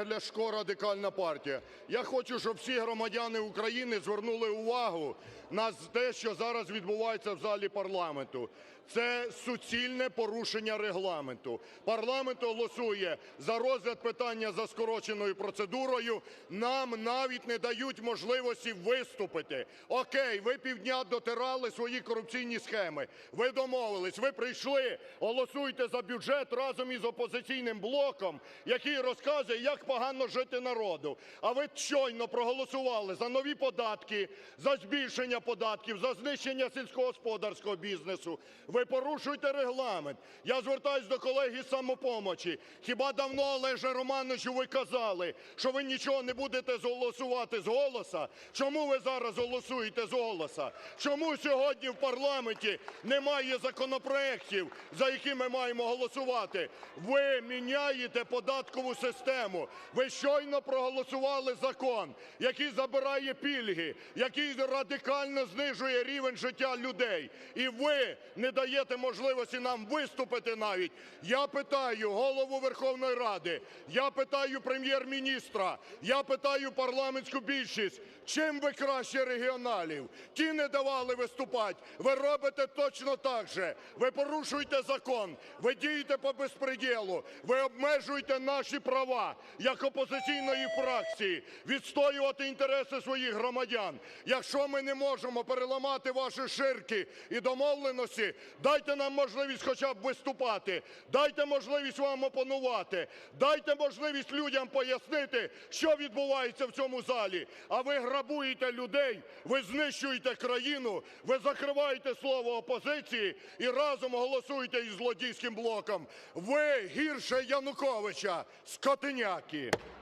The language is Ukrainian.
Олег Ляшко, Радикальна партія. Я хочу, щоб всі громадяни України звернули увагу на те, що зараз відбувається в залі парламенту. Це суцільне порушення Регламенту. Парламент голосує за розгляд питання за скороченою процедурою. Нам навіть не дають можливості виступити. Окей, ви півдня дотирали свої корупційні схеми. Ви домовились, ви прийшли, голосуйте за бюджет разом із опозиційним блоком, який розказує, як погано жити народу. А ви щойно проголосували за нові податки, за збільшення податків, за знищення сільськогосподарського бізнесу. Ви порушуєте регламент. Я звертаюсь до колег із «Самопомочі». Хіба давно, Олеже Романовичу, ви казали, що ви нічого не будете голосувати з голоса? Чому ви зараз голосуєте з голоса? Чому сьогодні в парламенті немає законопроєктів, за які ми маємо голосувати? Ви міняєте податкову систему. Ви щойно проголосували закон, який забирає пільги, який радикально знижує рівень життя людей. І ви не даєте можливості нам виступити навіть. Я питаю Голову Верховної Ради, я питаю Прем'єр-міністра, я питаю парламентську більшість, чим ви краще регіоналів? Ті не давали виступати, ви робите точно так же. Ви порушуєте закон, ви дієте по безпреділу, ви обмежуєте наші права як опозиційної фракції відстоювати інтереси своїх громадян. Якщо ми не можемо переламати ваші ширки і домовленості, дайте нам можливість хоча б виступати, дайте можливість вам опонувати, дайте можливість людям пояснити, що відбувається в цьому залі. А ви грабуєте людей, ви знищуєте країну, ви закриваєте слово опозиції і разом голосуєте із злодійським блоком. Ви гірше Януковича, скотиняки! aqui.